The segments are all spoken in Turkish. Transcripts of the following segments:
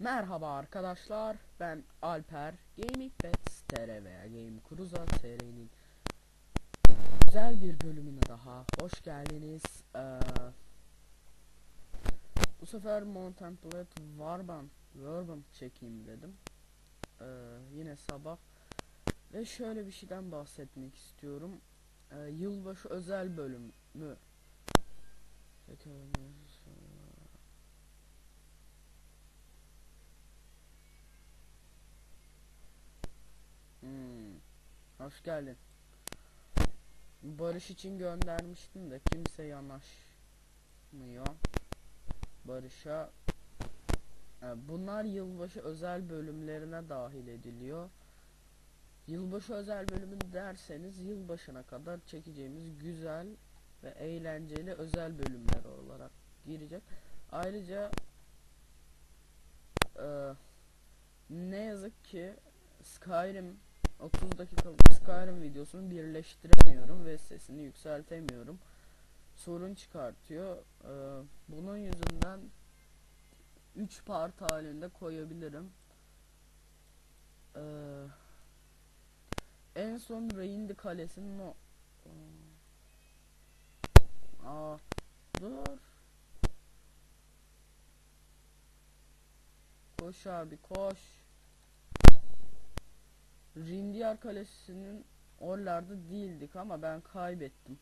Merhaba arkadaşlar, ben Alper, Gaming Pets TR veya Game TR'nin güzel bir bölümüne daha hoş geldiniz. Ee, bu sefer Contemplate Warban, Warban çekeyim dedim. Ee, yine sabah. Ve şöyle bir şeyden bahsetmek istiyorum. Ee, yılbaşı özel bölümü. Hmm. Hoş geldin. Barış için göndermiştim de kimse yanaşmıyor. Barış'a e, bunlar yılbaşı özel bölümlerine dahil ediliyor. Yılbaşı özel bölümü derseniz yılbaşına kadar çekeceğimiz güzel ve eğlenceli özel bölümler olarak girecek. Ayrıca e, ne yazık ki Skyrim 30 dakikalık Skyrim videosunu birleştiremiyorum ve sesini yükseltemiyorum. Sorun çıkartıyor. Ee, bunun yüzünden 3 part halinde koyabilirim. Ee, en son Reyndi Kalesi'nin o Aa, dur. Koş abi koş. Rindiyar Kalesi'nin oralarda değildik ama ben kaybettim.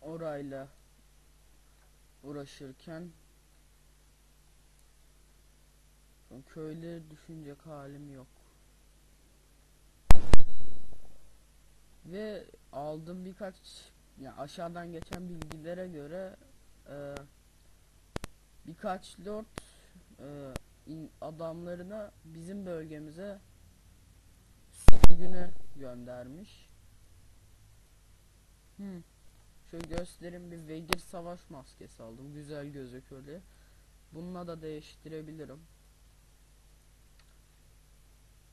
Orayla uğraşırken köyleri düşünecek halim yok. Ve aldığım birkaç yani aşağıdan geçen bilgilere göre e, birkaç lord e, in, adamlarını bizim bölgemize sürgüne göndermiş. Hmm. Şöyle göstereyim bir Vegir savaş maskesi aldım. Güzel gözüküyor. Bununla da değiştirebilirim.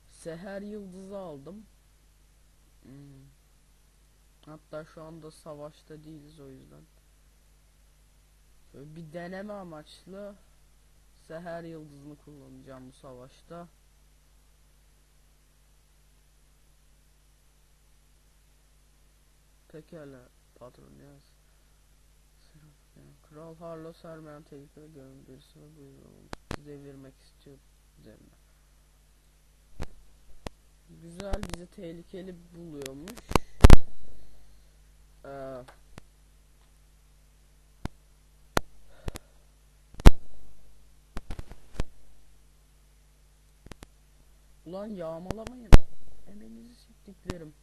Seher yıldızı aldım. Hmm. Hatta şu anda savaşta değiliz o yüzden. Şöyle bir deneme amaçlı Seher yıldızını kullanacağım bu savaşta. Pekala patron yaz. Kral Harlo Sermen tehlikeli görün birisi ve buyurun. Devirmek istiyor üzerine. Güzel bizi tehlikeli buluyormuş. Ee, Ulan yağmalamayın. Emenizi siktiklerim.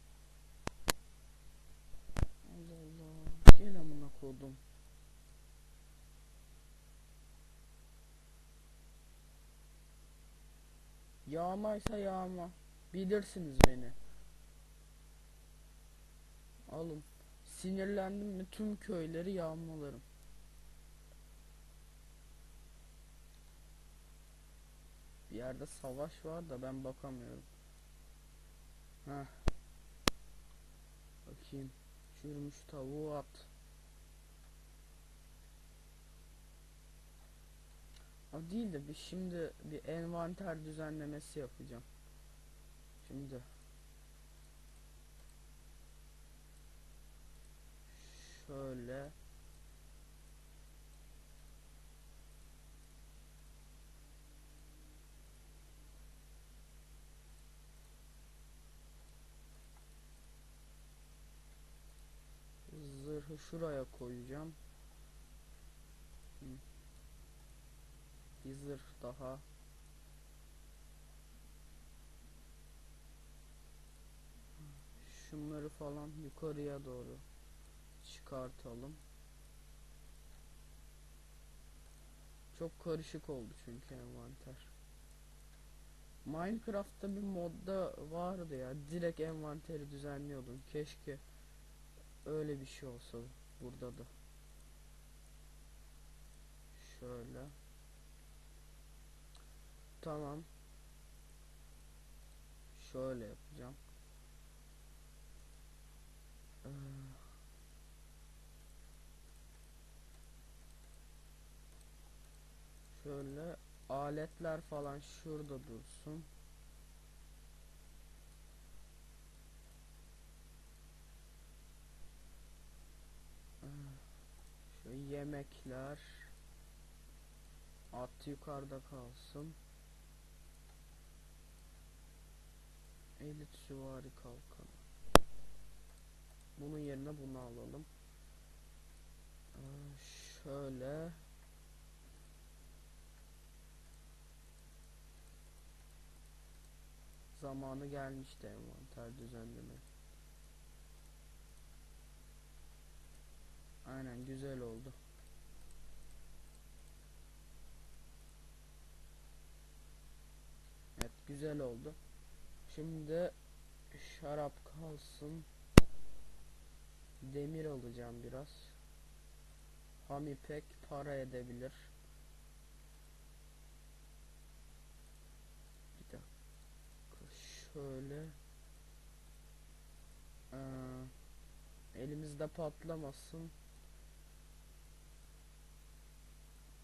Allah Allah. Gel amına kodum. Yağmaysa yağma. Bilirsiniz beni. Alın. Sinirlendim mi tüm köyleri yağmalarım. Bir yerde savaş var da ben bakamıyorum. Heh. Bakayım. Çürümüş tavuğu at. O değil de bir şimdi bir envanter düzenlemesi yapacağım. Şimdi şöyle şuraya koyacağım. Bir zırh daha. Şunları falan yukarıya doğru çıkartalım. Çok karışık oldu çünkü envanter. Minecraft'ta bir modda vardı ya. Direkt envanteri düzenliyordum. Keşke öyle bir şey olsa Burada da. Şöyle. Tamam. Şöyle yapacağım. Ee, şöyle aletler falan şurada dursun. Yemekler at yukarıda kalsın. Elit süvari kalkanı. Bunun yerine bunu alalım. Aa, şöyle. Zamanı gelmişti envanter düzenleme. Aynen güzel oldu. Evet güzel oldu. Şimdi şarap kalsın. Demir alacağım biraz. Ham ipek para edebilir. Bir dakika şöyle. Ee, elimizde patlamasın.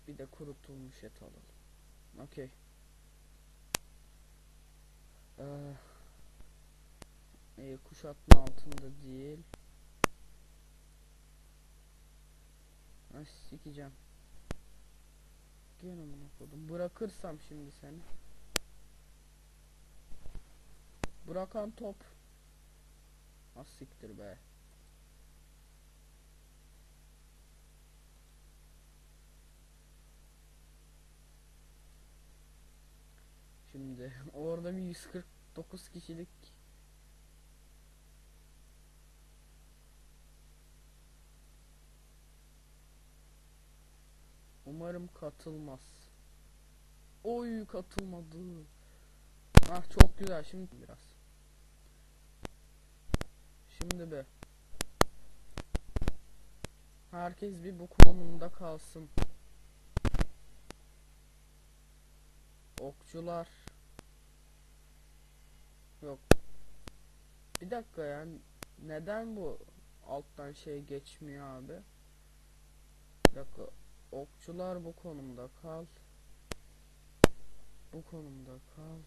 Bir de kurutulmuş et alalım. Okey. Ee, e, kuşatma altında değil. Ay sikeceğim. Gene amına kodum. Bırakırsam şimdi seni. Bırakan top. Az siktir be. Şimdi orada bir 149 kişilik Umarım katılmaz. Oy katılmadı. Ah çok güzel şimdi biraz. Şimdi be. Herkes bir bu konumda kalsın. Okçular. Yok. Bir dakika yani neden bu alttan şey geçmiyor abi? Bir dakika. Okçular bu konumda kal. Bu konumda kal.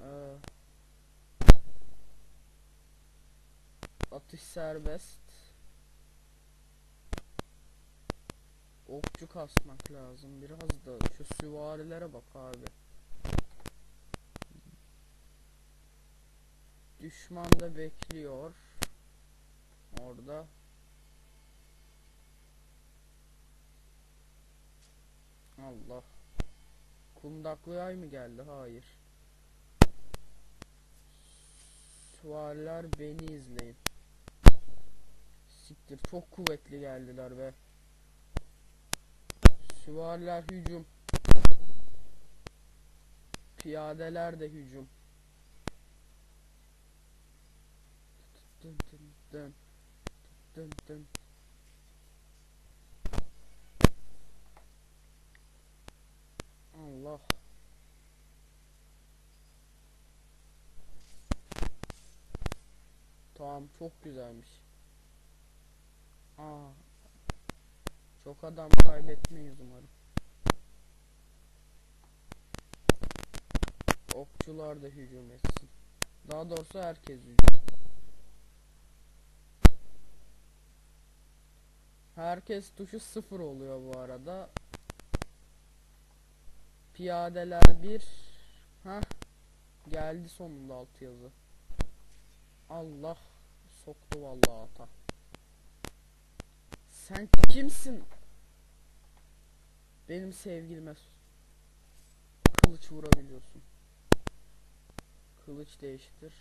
Ee, atış serbest. Okçu kasmak lazım. Biraz da şu süvarilere bak abi. Düşman da bekliyor. Orada. Allah. Kundaklı yay mı geldi? Hayır. Süvariler beni izleyin. Siktir çok kuvvetli geldiler be. Süvariler hücum. Piyadeler de hücum. Dın dın dın. Dın dın. Allah. Tamam çok güzelmiş. Aa. Çok adam kaybetmeyiz umarım. Okçular da hücum etsin. Daha doğrusu herkes hücum. Herkes tuşu sıfır oluyor bu arada. Piyadeler bir. Ha geldi sonunda alt yazı. Allah soktu vallahi ata. Sen kimsin? Benim sevgilime kılıç vurabiliyorsun. Kılıç değiştir.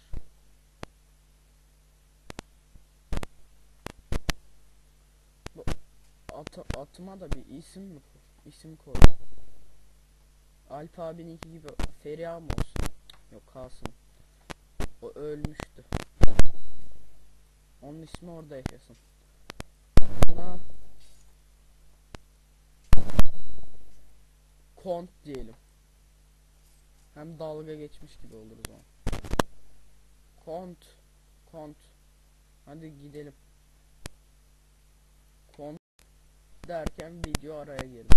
Bu atı, atıma da bir isim mi? İsim koy. Alp abininki gibi Feriha mı olsun? Yok kalsın. O ölmüştü. Onun ismi orada yaşasın. Kont diyelim. Hem dalga geçmiş gibi olur o zaman. Kont. Kont. Hadi gidelim. Kont derken video araya girdi.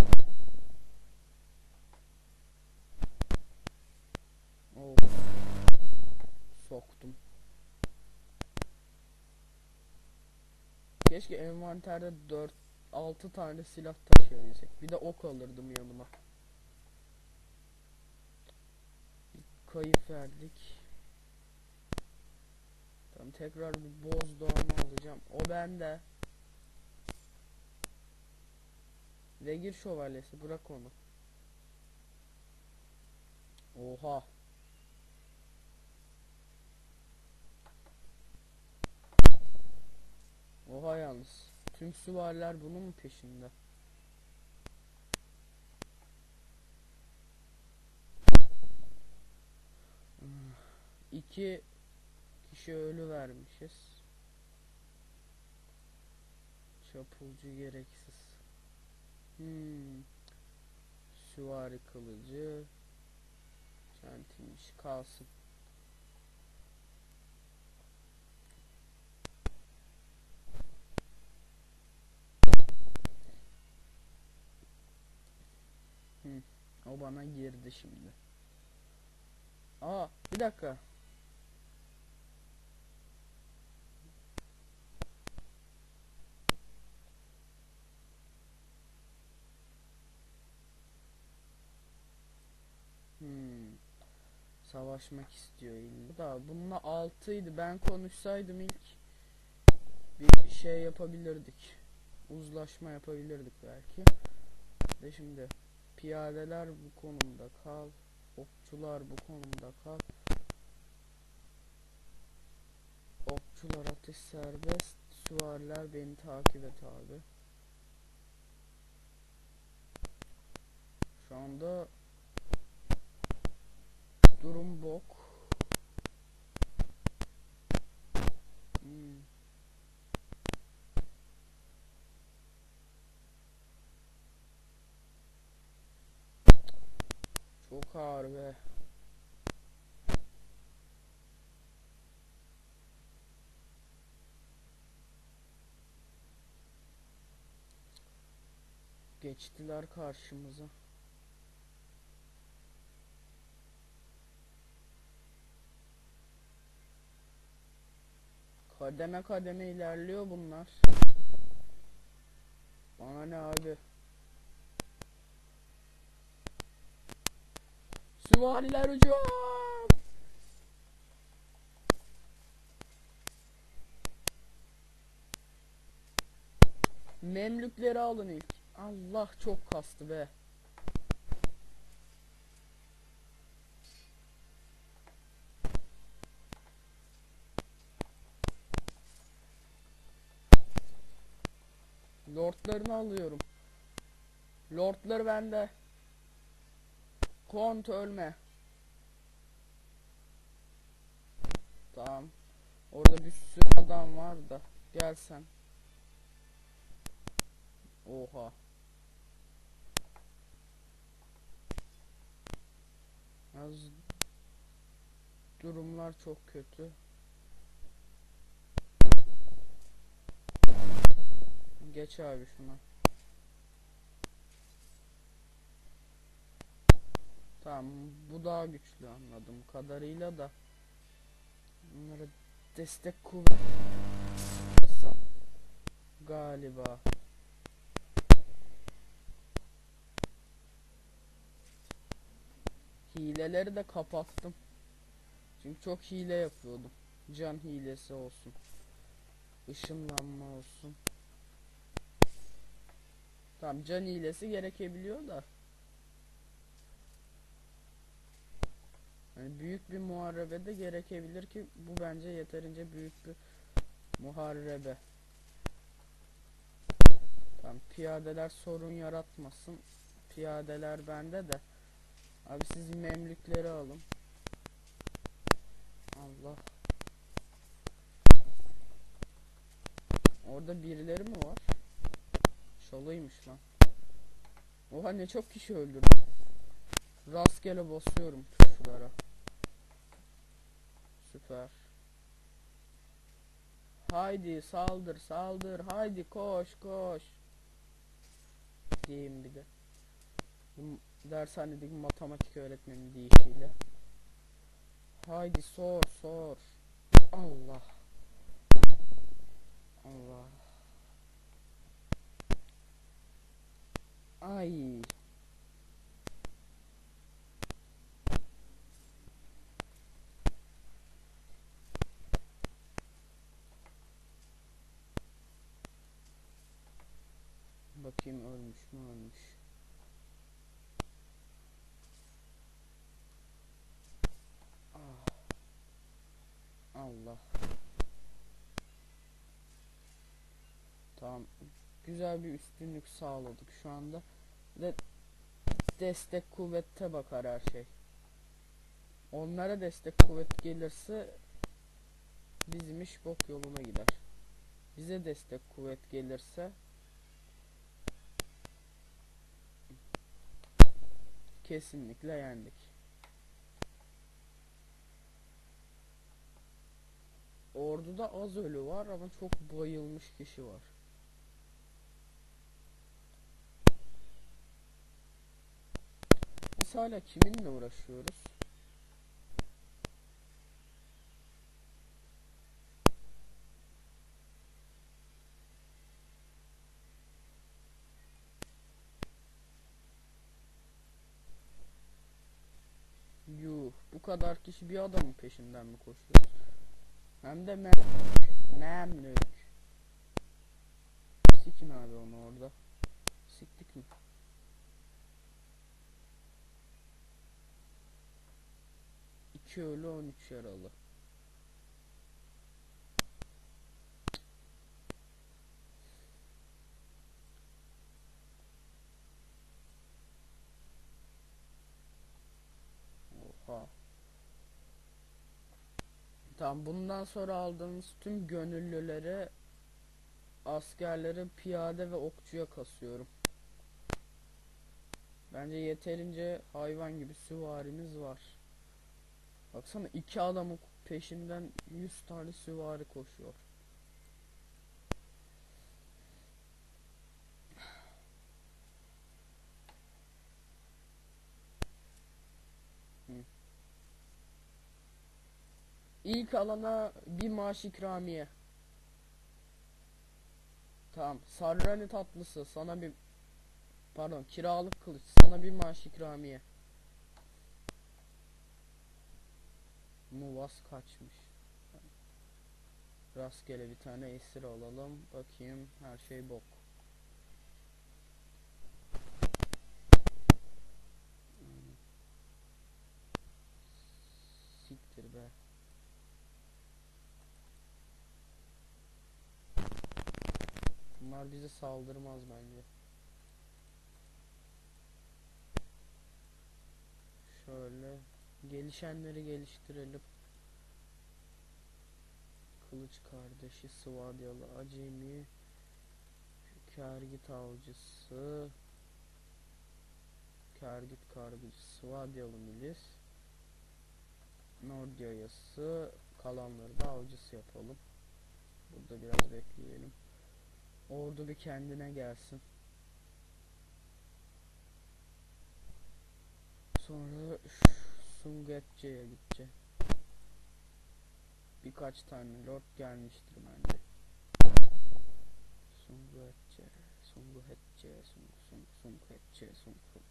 Keşke envanterde 4 6 tane silah taşıyabilsek. Bir de ok alırdım yanıma. Kayıp verdik. Tamam tekrar bir boz doğanı alacağım. O bende. Vegir şövalyesi bırak onu. Oha. Oha yalnız. Tüm süvariler bunun mu peşinde? Hmm, İki kişi ölü vermişiz. Çapulcu gereksiz. Hmm. Süvari kılıcı. Çentimiş kalsın. Hmm. O bana girdi şimdi. Aa bir dakika. Hmm. Savaşmak istiyor illa. Da bununla 6'ydı. Ben konuşsaydım ilk bir şey yapabilirdik. Uzlaşma yapabilirdik belki. De şimdi piyadeler bu konumda kal. Okçular bu konumda kal. Okçular ateş serbest. Süvariler beni takip et abi. Şu anda durum bok. Hmm. Ağır be. Geçtiler karşımıza. Kademe kademe ilerliyor bunlar. Bana ne abi? Süvariler uçuyor. Memlükleri alın ilk. Allah çok kastı be. Lordlarını alıyorum. Lordlar bende. Kont ölme. Tamam. Orada bir sürü adam var da. Gel sen. Oha. Az durumlar çok kötü. Geç abi şuna. Tamam bu daha güçlü anladım kadarıyla da. Bunlara destek kuvvet galiba. Hileleri de kapattım. Çünkü çok hile yapıyordum. Can hilesi olsun. Işınlanma olsun. Tamam can hilesi gerekebiliyor da. Yani büyük bir muharebede gerekebilir ki bu bence yeterince büyük bir muharebe. Tamam piyadeler sorun yaratmasın. Piyadeler bende de. Abi siz memlükleri alın. Allah. Orada birileri mi var? Şalıymış lan. Oha ne çok kişi öldürdüm. Rastgele basıyorum tuşlara. Süper. Haydi saldır saldır haydi koş koş. Diyeyim bir de. Dershanedeki matematik öğretmenin deyişiyle. Haydi sor sor. Allah. Allah. Ay. Mü ölmüş. Ah. Allah. Tamam. Güzel bir üstünlük sağladık şu anda. Ve destek kuvvette bakar her şey. Onlara destek kuvvet gelirse bizim iş bok yoluna gider. Bize destek kuvvet gelirse kesinlikle yendik. Orduda az ölü var ama çok bayılmış kişi var. Biz hala kiminle uğraşıyoruz? Yuh, bu kadar kişi bir adamın peşinden mi koşuyor? Hem de memlük. Memlük. Sikin abi onu orada. Siktik mi? İki ölü 13 yaralı. Oha. Tamam bundan sonra aldığımız tüm gönüllüleri askerleri piyade ve okçuya kasıyorum. Bence yeterince hayvan gibi süvarimiz var. Baksana iki adamın peşinden 100 tane süvari koşuyor. İlk alana bir maaş ikramiye. Tamam. Sarrani tatlısı sana bir pardon kiralık kılıç sana bir maaş ikramiye. Muvas kaçmış. Rastgele bir tane esir alalım. Bakayım her şey bok. Hmm. Siktir be. Bunlar bize saldırmaz bence. Şöyle gelişenleri geliştirelim. Kılıç kardeşi, Svadyalı, Acemi, Kergit avcısı, Kergit kargıcı, Svadyalı milis, Nordyayası, kalanları da avcısı yapalım. Burada biraz bekleyelim. Ordu bir kendine gelsin. Sonra Sungetçe'ye gideceğim. Birkaç tane lord gelmiştir bence. Sungetçe, Sungetçe, Sung Sung Sungetçe, Sung Sung.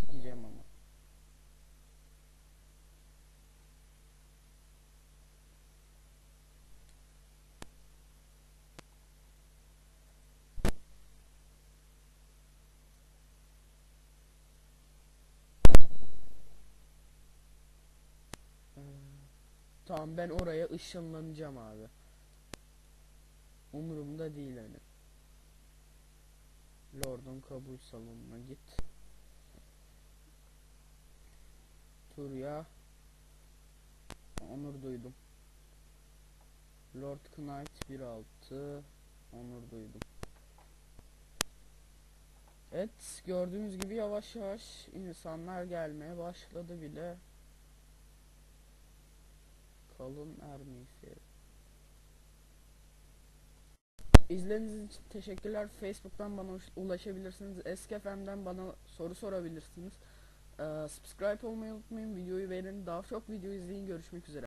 Sikeceğim ama. Ee, Tamam ben oraya ışınlanacağım abi. Umurumda değil hani. Lord'un kabul salonuna git. Turya. Onur duydum. Lord Knight 1.6 Onur duydum. Evet gördüğünüz gibi yavaş yavaş insanlar gelmeye başladı bile. Kalın Ermisi. İzlediğiniz için teşekkürler. Facebook'tan bana ulaşabilirsiniz. Eskefem'den bana soru sorabilirsiniz. Ee, subscribe olmayı unutmayın. Videoyu beğenin. Daha çok video izleyin. Görüşmek üzere.